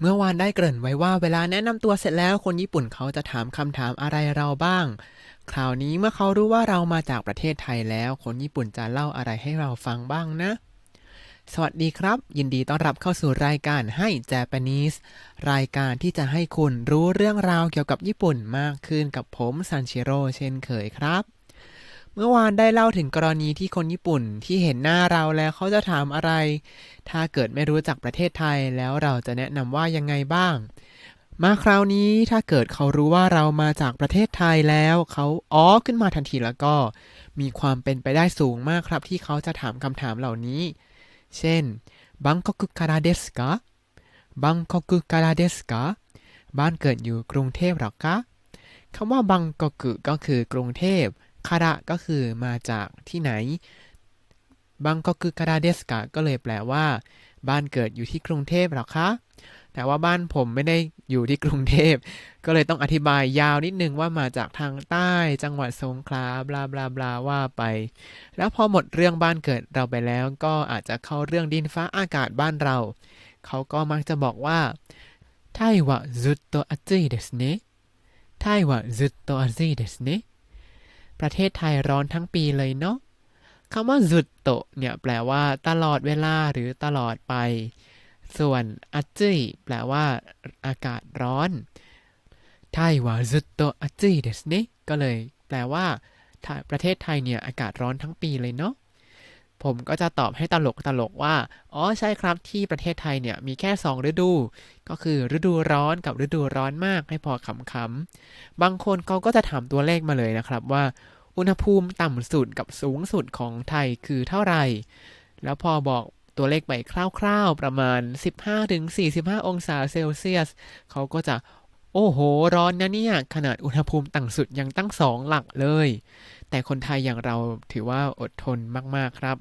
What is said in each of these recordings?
เมื่อวานได้เกริ่นไว้ว่าเวลาแนะนำตัวเสร็จแล้วคนญี่ปุ่นเขาจะถามคำถามอะไรเราบ้าง คราวนี้เมื่อเขารู้ว่าเรามาจากประเทศไทยแล้ว คนญี่ปุ่นจะเล่าอะไรให้เราฟังบ้างนะ สวัสดีครับ ยินดีต้อนรับเข้าสู่รายการให้ Japanese รายการที่จะให้คุณรู้เรื่องราวเกี่ยวกับญี่ปุ่นมากขึ้นกับผมซันชิโร่เช่นเคยครับ เมื่อวานได้เล่าถึงกรณีที่คนญี่ปุ่นที่เห็นหน้าเราแล้วเขาจะถามอะไร ถ้าเกิดไม่รู้จักประเทศไทยแล้วเราจะแนะนำว่ายังไงบ้าง มาคราวนี้ถ้าเกิดเขารู้ว่าเรามาจากประเทศไทยแล้วเขาอ๋อขึ้นมาทันทีแล้วก็ มีความเป็นไปได้สูงมากครับ ที่เขาจะถามคำถามเหล่านี้ เช่นบังกอกุคาราเดสกะบังกอกุคาราเดสกะบ้านเกิดอยู่กรุงเทพหรอคะคำว่าบังกอกุก็คือกรุงเทพ คาระก็คือมาจากที่ไหน บังกอกからですかก็เลยแปลว่า บ้านเกิดอยู่ที่กรุงเทพหรอคะ แต่ว่าบ้านผมไม่ได้อยู่ที่กรุงเทพ ก็เลยต้องอธิบายยาวนิดนึงว่ามาจากทางใต้จังหวัดสงขลาบลาบลาบลาว่าไป แล้วพอหมดเรื่องบ้านเกิดเราไปแล้วก็อาจจะเข้าเรื่องดินฟ้าอากาศบ้านเรา เขาก็มักจะบอกว่าไต้หวะずっと暑いですねไต้หวะずっと暑いですね ประเทศไทยร้อนทั้งปีเลยเนาะคำว่าจุดโตเนี่ยแปลว่า ตลอดเวลาหรือตลอดไป ส่วนอัจิแปลว่า อากาศร้อนไทยว่าจุดโตอัจจิเดสเนก็เลย แปลว่าประเทศไทยเนี่ยอากาศร้อนทั้งปีเลยเนาะ ผมก็จะตอบให้ตลกตลกว่า อ๋อใช่ครับที่ประเทศไทยเนี่ยมีแค่ 2 ฤดู ก็คือฤดูร้อนกับฤดูร้อนมากให้พอขำๆ บางคนเขาก็จะถามตัวเลขมาเลยนะครับว่า อุณหภูมิต่ำสุดกับสูงสุดของไทยคือเท่าไหร่ แล้วพอบอกตัวเลขไปคร่าวๆ ประมาณ 15-45 องศาเซลเซียส เขาก็จะ โอ้โห ร้อนนะเนี่ย ขนาดอุณหภูมิต่ำสุดยังตั้งสองหลักเลย แต่คนไทยอย่างเราถือว่าอดทนมากๆครับ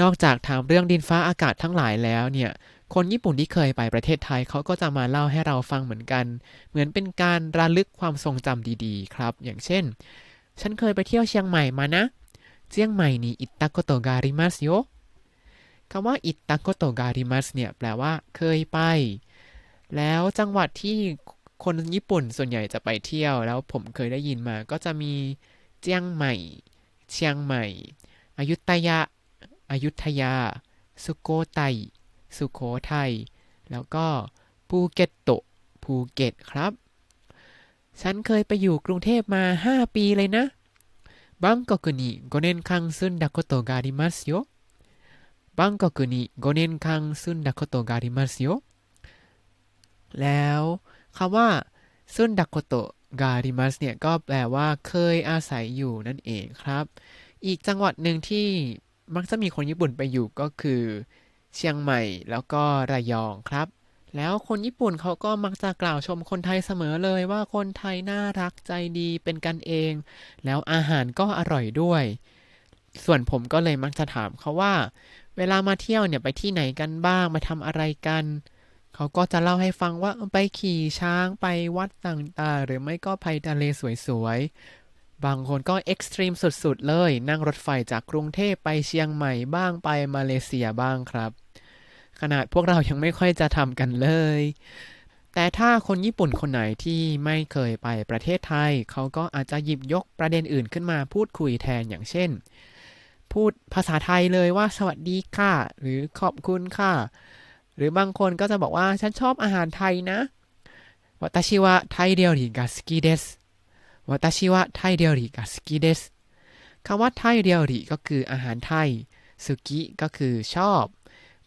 นอกจากถามเรื่องดินฟ้าอากาศทั้งหลายแล้วเนี่ยคนญี่ปุ่นที่เคยไปประเทศไทยเขาก็จะมาเล่าให้เราฟังเหมือนกัน เหมือนเป็นการระลึกความทรงจำดีๆ ครับ อย่างเช่น ฉันเคยไปเที่ยวเชียงใหม่มานะเชียงใหม่นี่อิตาโกโตกาลิมัสโยคำว่าอิตาโกโตกาลิมัสเนี่ยแปลว่าเคยไป แล้วจังหวัดที่คนญี่ปุ่นส่วนใหญ่จะไปเที่ยว แล้วผมเคยได้ยินมาก็จะมี เจียงใหม่ เชียงใหม่ อยุธยาอายุทยา สุโขทัยสุโขทัย แล้วก็ภูเก็ตโตภูเก็ตครับ ฉันเคยไปอยู่กรุงเทพมา 5 ปีเลยนะ บังกอกに5年間住んだことがありますよบังกอกに5年間住んだことがありますよแล้วคำว่าซุนดะโกโต กาลิมัสเนี่ยก็แปลว่าเคยอาศัยอยู่นั่นเองครับ อีกจังหวัดหนึ่งที่มักจะมีคนญี่ปุ่นไปอยู่ก็คือ เชียงใหม่แล้วก็ระยองครับ แล้วคนญี่ปุ่นเขาก็มักจะกล่าวชมคนไทยเสมอเลยว่าคนไทยน่ารักใจดีเป็นกันเอง แล้วอาหารก็อร่อยด้วย ส่วนผมก็เลยมักจะถามเขาว่า เวลามาเที่ยวเนี่ยไปที่ไหนกันบ้างมาทำอะไรกัน เขาก็จะเล่าให้ฟังว่าไปขี่ช้างไปวัดต่างๆ หรือไม่ก็ไปทะเลสวยๆ บางคนก็เอ็กซ์ตรีมสุดๆ เลย นั่งรถไฟจากกรุงเทพไปเชียงใหม่บ้างไปมาเลเซียบ้างครับ ขนาดพวกเรายังไม่ค่อยจะทำกันเลย แต่ถ้าคนญี่ปุ่นคนไหนที่ไม่เคยไปประเทศไทย เขาก็อาจจะหยิบยกประเด็นอื่นขึ้นมาพูดคุยแทนอย่างเช่น พูดภาษาไทยเลยว่าสวัสดีค่ะ หรือขอบคุณค่ะ หรือบางคนก็จะบอกว่าฉันชอบอาหารไทยนะวาตาชิวะไทยเดียวริกาสกิเดสวาตาชิวะไทยเดียวริกาสกิเดสคำว่าไทยเดียวริก็คืออาหารไทยสุกิก็คือชอบ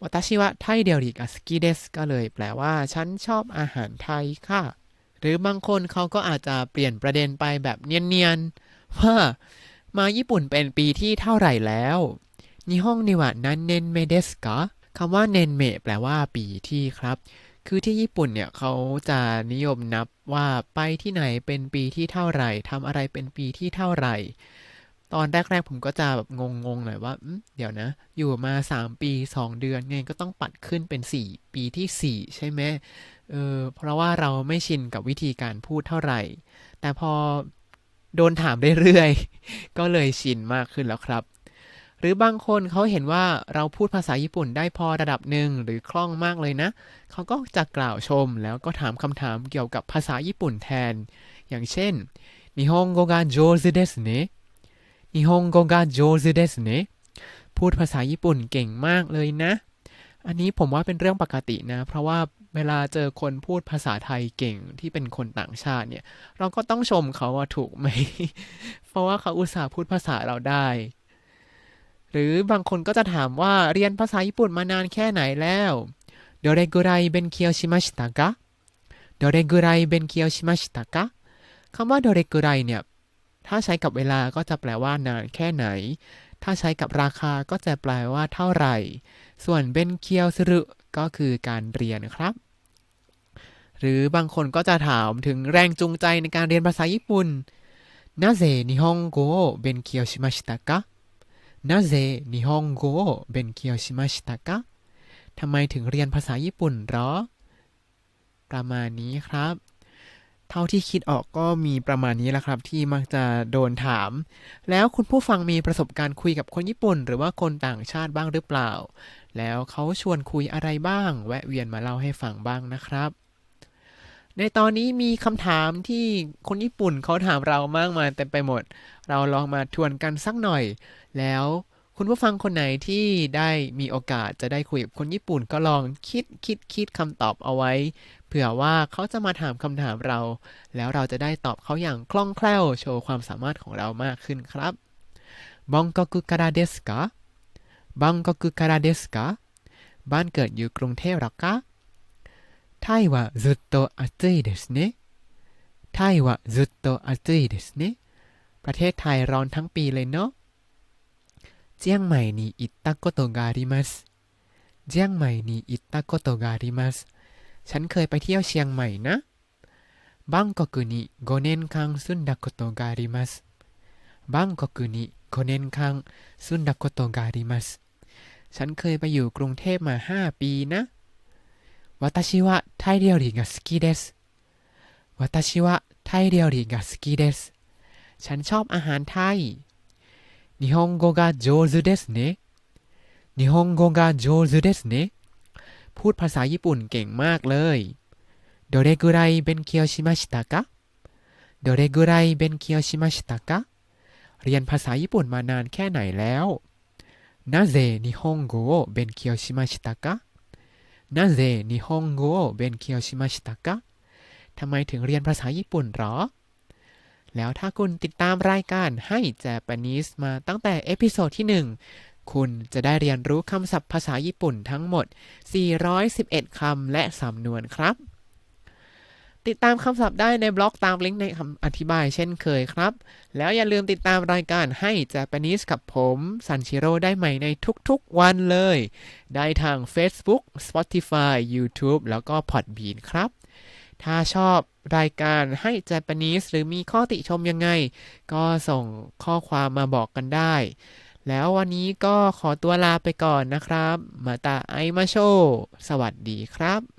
วาตาชิวะไทยเดียวริกาสกิเดสก็เลยแปลว่าฉันชอบอาหารไทยค่ะ หรือบางคนเขาก็อาจจะเปลี่ยนประเด็นไปแบบเนียนๆว่ามาญี่ปุ่นเป็นปีที่เท่าไหร่แล้วนิฮงนิวะนั้นเนนเมเดสกะ คำว่าเนนเมแปลว่าปีที่ครับ คือที่ญี่ปุ่นเนี่ยเขาจะนิยมนับว่าไปที่ไหนเป็นปีที่เท่าไหร่ทำอะไรเป็นปีที่เท่าไหร่ ตอนแรกๆผมก็จะแบบงงๆหน่อยว่าเดี๋ยวนะ อยู่มา 3 ปี 2 เดือนไงก็ต้องปัดขึ้นเป็น 4 ปีที่ 4 ใช่ไหมเออเพราะว่าเราไม่ชินกับวิธีการพูดเท่าไหร่ แต่พอโดนถามเรื่อยๆ ก็เลยชินมากขึ้นแล้วครับ รือบางคนเขาเห็นว่าเราพูดภาษาญี่ปุ่นได้พอระดับหนึ่งหรือคล่องมากเลยนะ เขาก็จะกล่าวชมแล้วก็ถามคำถามเกี่ยวกับภาษาญี่ปุ่นแทน อย่างเช่น日本語が上手ですね日本語が上手ですねพูดภาษาญี่ปุ่นเก่งมากเลยนะ อันนี้ผมว่าเป็นเรื่องปกตินะ เพราะว่าเวลาเจอคนพูดภาษาไทยเก่งที่เป็นคนต่างชาติเนี่ย เราก็ต้องชมเขาว่าถูกไหม เพราะว่าเขาอุตส่าห์พูดภาษาเราได้ หรือบางคนก็จะถามว่าเรียนภาษาญี่ปุ่นมานานแค่ไหนแล้วどれぐらい勉強しましたかどれぐらい勉強しましたかคำว่าโดเรกุไรเนี่ย ถ้าใช้กับเวลาก็จะแปลว่านานแค่ไหน ถ้าใช้กับราคาก็จะแปลว่าเท่าไหร่ ส่วนเบนเคียวสรุก็คือการเรียนครับ หรือบางคนก็จะถามถึงแรงจูงใจในการเรียนภาษาญี่ปุ่นなぜ日本語を勉強しましたか なぜ日本語を勉強しましたかทำไมถึงเรียนภาษาญี่ปุ่นหรอ ประมาณนี้ครับ เท่าที่คิดออกก็มีประมาณนี้แหละครับ ที่มักจะโดนถาม แล้วคุณผู้ฟังมีประสบการณ์คุยกับคนญี่ปุ่น หรือว่าคนต่างชาติบ้างหรือเปล่า แล้วเขาชวนคุยอะไรบ้าง แวะเวียนมาเล่าให้ฟังบ้างนะครับ ในตอนนี้มีคำถามที่คนญี่ปุ่นเขาถามเรามากมายเต็มไปหมด เราลองมาทวนกันสักหน่อย แล้วคุณผู้ฟังคนไหนที่ได้มีโอกาสจะได้คุยกับคนญี่ปุ่นก็ลองคิดคิดคิดคำตอบเอาไว้ เผื่อว่าเขาจะมาถามคำถามเรา แล้วเราจะได้ตอบเขาอย่างคล่องแคล่วโชว์ความสามารถของเรามากขึ้นครับบองกอกุการาเดสกะบองกอกุการาเดสกะบ้านเกิดอยู่กรุงเทพหรอคะไทยはずっと暑いですねไทยはずっと暑いですねประเทศไทยร้อนทั้งปีเลยเนาะ เจียงใหม่に行ったことがありますเจียงใหม่に行ったことがありますฉันเคยไปเที่ยวเชียงใหม่นะバンコクに5年間住んだことがありますバンコクに5年間住んだことがありますฉันเคยไปอยู่กรุงเทพมาห้าปีนะ私はタイ料理が好きです私はタイ料理が好きですฉันชอบอาหารไทย 日本語が上手ですね日本語が上手ですねพูดภาษาญี่ปุ่นเก่งมากเลยどれぐらい勉強しましたかどれぐらい勉強しましたかเรียนภาษาญี่ปุ่นมานานแค่ไหนแล้วなぜ日本語を勉強しましたかなぜ日本語を勉強しましたかทำไมถึงเรียนภาษาญี่ปุ่นหรอ แล้วถ้าคุณติดตามรายการให้แจแปนิสมาตั้งแต่เอพิโซดที่ 1 คุณจะได้เรียนรู้คำศัพท์ภาษาญี่ปุ่นทั้งหมด 411 คำและสำนวนครับ ติดตามคำศัพท์ได้ในบล็อกตามลิงก์ในคำอธิบายเช่นเคยครับ แล้วอย่าลืมติดตามรายการให้แจแปนิสกับผมซันชิโร่ได้ใหม่ในทุกๆวันเลย ได้ทาง Facebook Spotify YouTube แล้วก็ Podbean ครับ ถ้าชอบรายการให้ Japanese หรือมีข้อติชมยังไง ก็ส่งข้อความมาบอกกันได้ แล้ววันนี้ก็ขอตัวลาไปก่อนนะครับ มาตาไอมาโช สวัสดีครับ